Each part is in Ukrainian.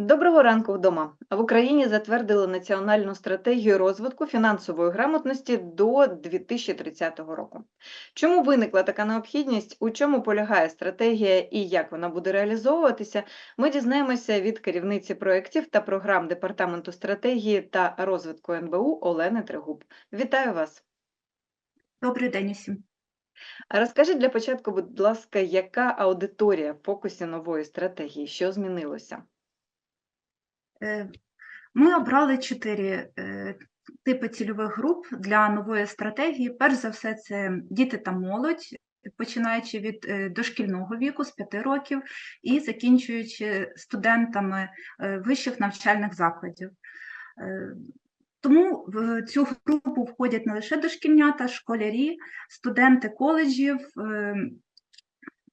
Доброго ранку вдома. В Україні затвердили національну стратегію розвитку фінансової грамотності до 2030 року. Чому виникла така необхідність, у чому полягає стратегія і як вона буде реалізовуватися, ми дізнаємося від керівниці проєктів та програм Департаменту стратегії та розвитку НБУ Олени Трегуб. Вітаю вас! Добрий день усім. Розкажіть для початку, будь ласка, яка аудиторія в фокусі нової стратегії? Що змінилося? Е, Ми обрали чотири е, типи цільових груп для нової стратегії. Перш за все, це діти та молодь, починаючи від е, дошкільного віку з 5 років і закінчуючи студентами вищих навчальних закладів. Тому в цю групу входять не лише дошкільнята, школярі, студенти коледжів,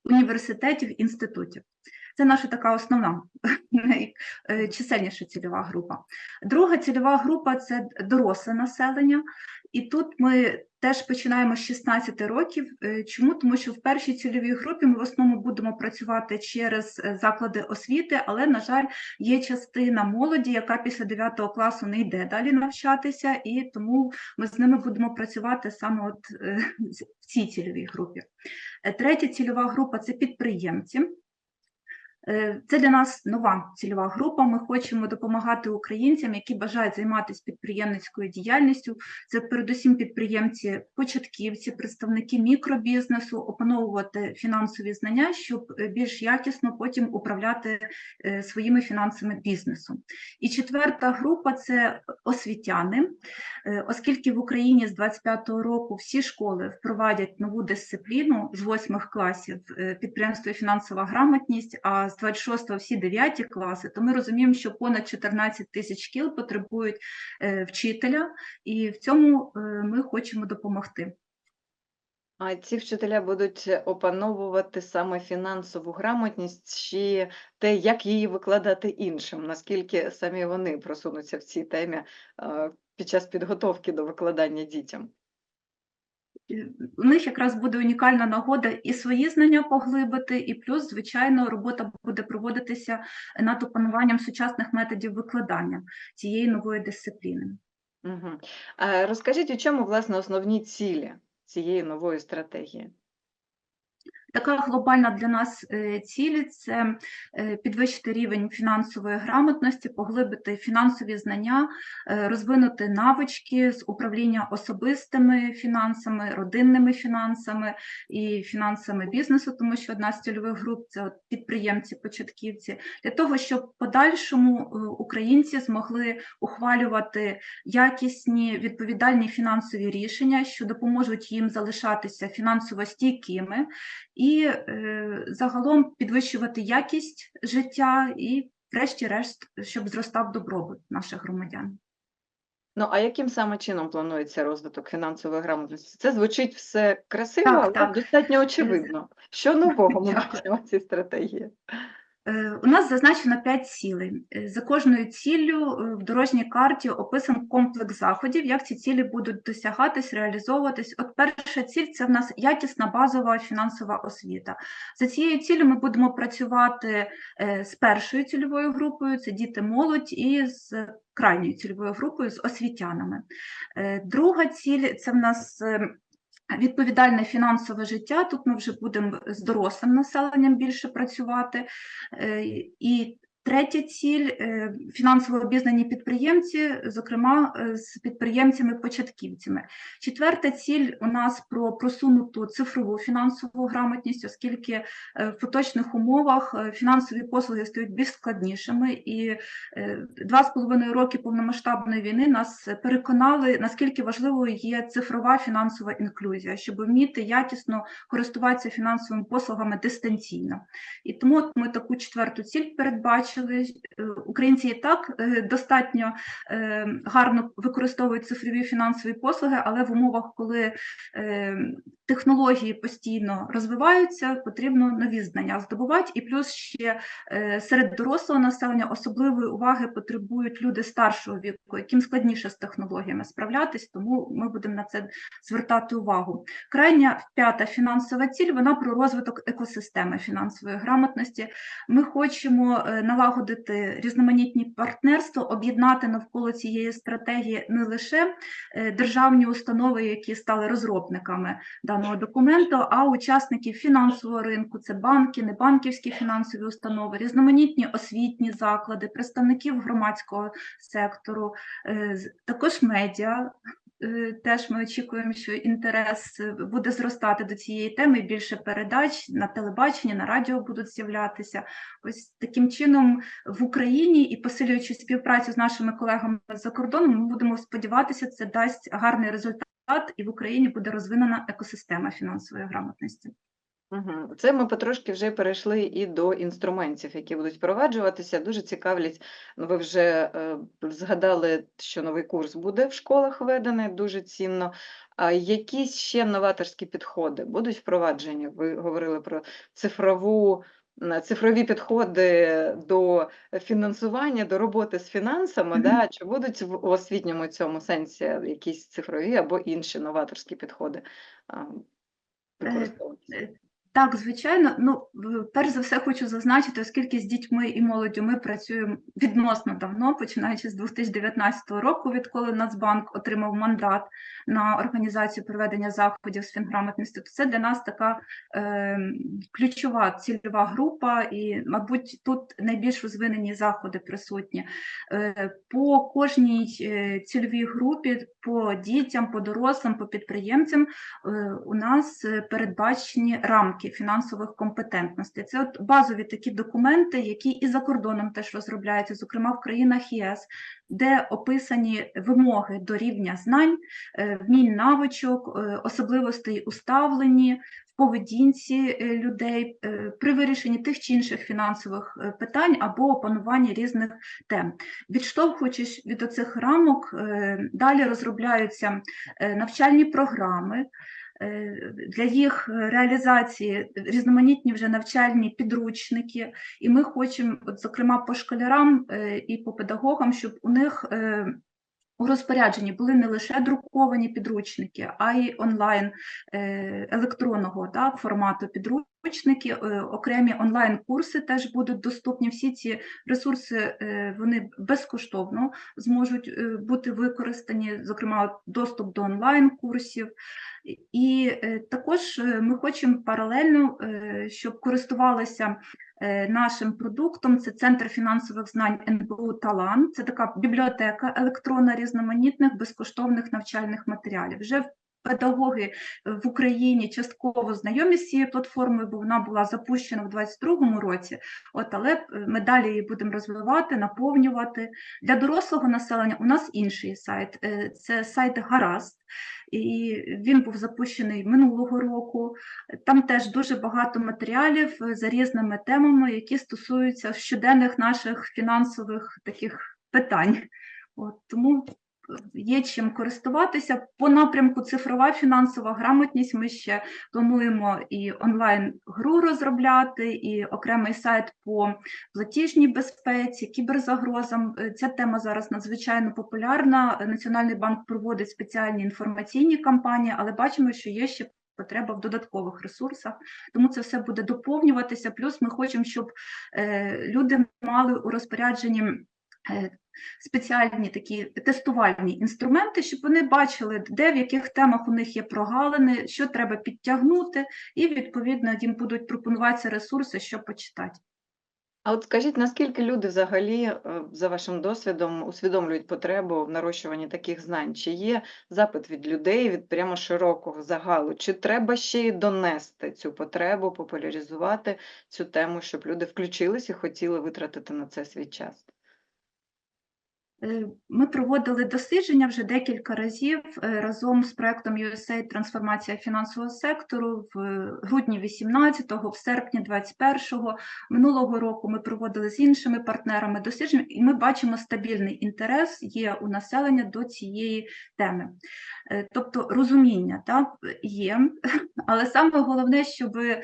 університетів, інститутів. Це наша така основна найчисельніша цільова група. Друга цільова група це доросле населення, і тут ми теж починаємо з 16 років. Е, Чому? Тому що в першій цільовій групі ми в основному будемо працювати через е, заклади освіти, але, на жаль, є частина молоді, яка після 9 класу не йде далі навчатися, і тому ми з ними будемо працювати саме от е, в цій цільовій групі. Е, Третя цільова група це підприємці. Е, Це для нас нова цільова група. Ми хочемо допомагати українцям, які бажають займатися підприємницькою діяльністю. Це передусім підприємці, початківці, представники мікробізнесу, опановувати фінансові знання, щоб е, більш якісно потім управляти е, своїми фінансами бізнесу. І четверта група це освітяни, оскільки в Україні з 25-го року всі школи впровадять нову дисципліну з 8 класів підприємство і фінансова грамотність, а з 26-го всі 9 класи, то ми розуміємо, що понад 14 тисяч шкіл потребують е, вчителя, і в цьому е, ми хочемо допомогти. А ці вчителя будуть опановувати саме фінансову грамотність чи те, як її викладати іншим, наскільки самі вони просунуться в цій темі е, під час підготовки до викладання дітям? У них якраз буде унікальна нагода і свої знання поглибити, і плюс, звичайно, робота буде проводитися над опануванням сучасних методів викладання цієї нової дисципліни. Угу. Розкажіть, у чому, власне, основні цілі цієї нової стратегії? Така глобальна для нас е, ціль це е, підвищити рівень фінансової грамотності, поглибити фінансові знання, е, розвинути навички з управління особистими фінансами, родинними фінансами і фінансами бізнесу, тому що одна з цільових груп це підприємці, початківці, для того, щоб подальшому українці змогли ухвалювати якісні відповідальні фінансові рішення, що допоможуть їм залишатися фінансово стійкими і е, загалом підвищувати якість життя і, врешті-решт, щоб зростав добробут наших громадян. Ну, а яким саме чином планується розвиток фінансової грамотності? Це звучить все красиво, Так, але так. достатньо очевидно. Що нового ми бачимо в цій стратегії? Е, У нас зазначено 5 цілей. Е, За кожною ціллю е, в дорожній карті описан комплекс заходів, як ці цілі будуть досягатись, реалізовуватись. От перша ціль це в нас якісна базова фінансова освіта. За цією ціллю ми будемо працювати з першою цільовою групою, це діти молодь, і з крайньою цільовою групою, з освітянами. Друга ціль це в нас. Відповідальне фінансове життя. Тут ми вже будемо з дорослим населенням більше працювати. Е, І третя ціль е, фінансово обізнані підприємці, зокрема е, з підприємцями-початківцями. Четверта ціль у нас про просунуту цифрову фінансову грамотність, оскільки е, в поточних умовах фінансові послуги стають більш складнішими, і два з половиною роки повномасштабної війни нас переконали, наскільки важливою є цифрова фінансова інклюзія, щоб вміти якісно користуватися фінансовими послугами дистанційно. І тому ми таку четверту ціль передбачили. Е, Українці і так е, достатньо е, гарно використовують цифрові фінансові послуги, але в умовах, коли технології постійно розвиваються, потрібно нові знання здобувати. І плюс ще серед дорослого населення особливої уваги потребують люди старшого віку, яким складніше з технологіями справлятись, тому ми будемо на це звертати увагу. Крайня п'ята фінансова ціль вона про розвиток екосистеми фінансової грамотності. Ми хочемо налагодити налагодити різноманітні партнерства, об'єднати навколо цієї стратегії не лише е, державні установи, які стали розробниками даного документу, а учасників фінансового ринку, це банки, небанківські фінансові установи, різноманітні освітні заклади, представників громадського сектору, е, також медіа. Е, Теж ми очікуємо, що інтерес е, буде зростати до цієї теми. Більше передач на телебаченні, на радіо будуть з'являтися. Ось таким чином в Україні і посилюючи співпрацю з нашими колегами за кордоном, ми будемо сподіватися, це дасть гарний результат, і в Україні буде розвинена екосистема фінансової грамотності. Це ми потрошки вже перейшли і до інструментів, які будуть впроваджуватися. Дуже цікавлять. Ну, ви вже е, згадали, що новий курс буде в школах введений, дуже цінно. А якісь ще новаторські підходи будуть впроваджені? Ви говорили про цифрову, цифрові підходи до фінансування, до роботи з фінансами. Мгм. Да? Чи будуть в освітньому цьому сенсі якісь цифрові або інші новаторські підходи а, використовуватися? Так, звичайно. Ну, перш за все, хочу зазначити, оскільки з дітьми і молоддю ми працюємо відносно давно, починаючи з 2019 року, відколи Нацбанк отримав мандат на організацію проведення заходів з фінграмотності, то це для нас така е, ключова цільова група, і, мабуть, тут найбільш розвинені заходи присутні. Е, по кожній е, цільовій групі, по дітям, по дорослим, по підприємцям е, у нас е, передбачені рамки фінансових компетентностей. Це от базові такі документи, які і за кордоном теж розробляються, зокрема в країнах ЄС, де описані вимоги до рівня знань, е, вмінь навичок, е, особливостей у ставленні, в поведінці е, людей при вирішенні тих чи інших фінансових питань або опануванні різних тем. Відштовхуючись від оцих рамок, далі розробляються навчальні програми. Е, Для їх е, реалізації різноманітні вже навчальні підручники, і ми хочемо, от, зокрема, по школярам е, і по педагогам, щоб у них у розпорядженні були не лише друковані підручники, а й онлайн електронного так, формату підручники, е, окремі онлайн-курси теж будуть доступні. Всі ці ресурси е, вони безкоштовно зможуть е, бути використані, зокрема, доступ до онлайн-курсів. І також ми хочемо паралельно, щоб користувалися нашим продуктом. Це Центр фінансових знань НБУ Талант. Це така бібліотека електронна різноманітних безкоштовних навчальних матеріалів. Вже педагоги е, в Україні частково знайомі з цією платформою, бо вона була запущена в 2022 році. От, але е, ми далі її будемо розвивати, наповнювати. Для дорослого населення у нас інший сайт. е, Це сайт Гаразд. І він був запущений минулого року. Там теж дуже багато матеріалів за різними темами, які стосуються щоденних наших фінансових таких питань. От, тому є чим користуватися. По напрямку цифрова фінансова грамотність ми ще плануємо і онлайн-гру розробляти, і окремий сайт по платіжній безпеці, кіберзагрозам. Е, Ця тема зараз надзвичайно популярна. Національний банк проводить спеціальні інформаційні кампанії, але бачимо, що є ще потреба в додаткових ресурсах, тому це все буде доповнюватися. Плюс ми хочемо, щоб е, люди мали у розпорядженні. Е, Спеціальні такі тестувальні інструменти, щоб вони бачили, де в яких темах у них є прогалини, що треба підтягнути, і відповідно їм будуть пропонуватися ресурси, що почитати. А от скажіть, наскільки люди взагалі, е, за вашим досвідом, усвідомлюють потребу в нарощуванні таких знань? Чи є запит від людей, від прямо широкого загалу? Чи треба ще й донести цю потребу, популяризувати цю тему, щоб люди включились і хотіли витратити на це свій час? Е, Ми проводили дослідження вже декілька разів е, разом з проектом USAID Трансформація фінансового сектору в е, грудні 18-го, в серпні 21-го. Минулого року ми проводили з іншими партнерами дослідження, і ми бачимо стабільний інтерес є у населення до цієї теми. Е, Тобто розуміння так, є, але саме головне, щоб е,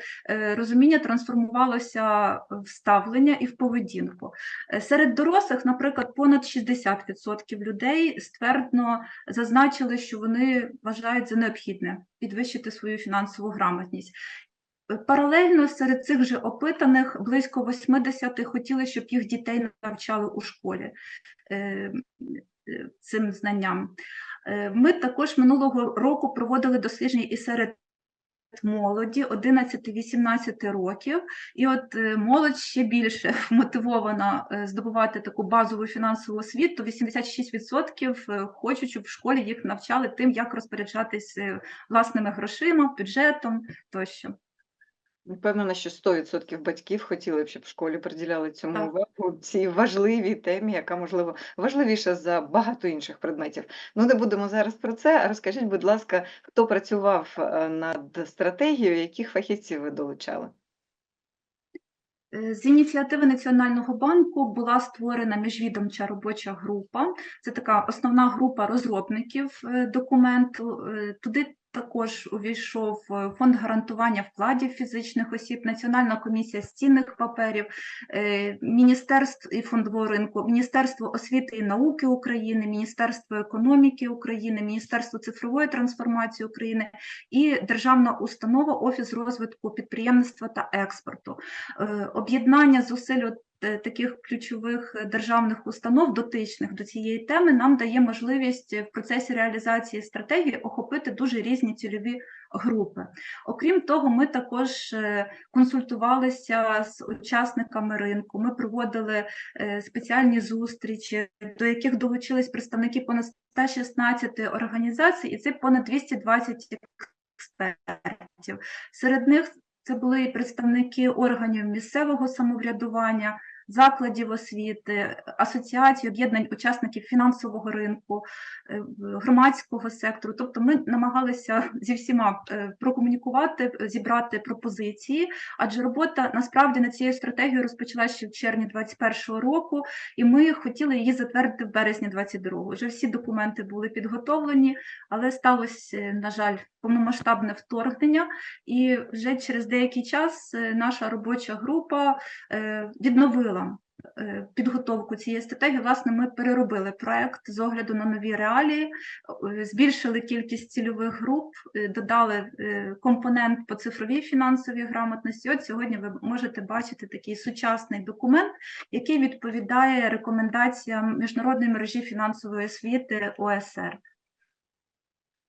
розуміння трансформувалося в ставлення і в поведінку. Е, Серед дорослих, наприклад, понад 60% людей ствердно зазначили, що вони вважають за необхідне підвищити свою фінансову грамотність. Паралельно серед цих же опитаних близько 80 хотіли, щоб їх дітей навчали у школі цим знанням. Е, Ми також минулого року проводили дослідження і серед молоді 11-18 років, і от е, молодь ще більше мотивована е, здобувати таку базову фінансову освіту. 86% е, хочуть, щоб в школі їх навчали тим, як розпоряджатись власними грошима, бюджетом тощо. Впевнена, що 100% батьків хотіли б, щоб в школі приділяли цьому Так. увагу цій важливій темі, яка, можливо, важливіша за багато інших предметів. Ну, не будемо зараз про це. А Розкажіть, будь ласка, хто працював е, над стратегією, яких фахівців ви долучали? Е, З ініціативи Національного банку була створена міжвідомча робоча група. Це така основна група розробників е, документу. Туди також увійшов фонд гарантування вкладів фізичних осіб, Національна комісія з цінних паперів, е, Міністерство і фондового ринку, Міністерство освіти і науки України, Міністерство економіки України, Міністерство цифрової трансформації України і Державна установа Офіс розвитку підприємництва та експорту. Е, Об'єднання зусиль таких ключових е, державних установ, дотичних до цієї теми, нам дає можливість е, в процесі реалізації стратегії охопити дуже різні цільові групи. Окрім того, ми також е, консультувалися з учасниками ринку. Ми проводили е, спеціальні зустрічі, до яких долучились представники понад 116 організацій, і це понад 220 експертів. Серед них це були і представники органів місцевого самоврядування, закладів освіти, асоціацій, об'єднань учасників фінансового ринку, е, громадського сектору. Тобто ми намагалися зі всіма е, прокомунікувати, зібрати пропозиції, адже робота насправді над цією стратегією розпочалася ще в червні 2021 року, і ми хотіли її затвердити в березні 2022. Вже всі документи були підготовлені, але сталося, на жаль, повномасштабне вторгнення, і вже через деякий час е, наша робоча група відновила е, підготовку цієї стратегії. Власне, ми переробили проект з огляду на нові реалії, е, збільшили кількість цільових груп, е, додали компонент по цифровій фінансовій грамотності. От сьогодні ви можете бачити такий сучасний документ, який відповідає рекомендаціям міжнародної мережі фінансової освіти ОСР.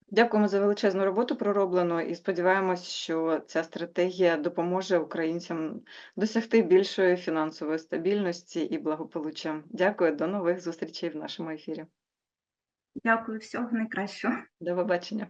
Дякуємо за величезну роботу пророблену і сподіваємось, що ця стратегія допоможе українцям досягти більшої фінансової стабільності і благополуччя. Дякую, до нових зустрічей в нашому ефірі. Дякую, всього найкращого. До побачення.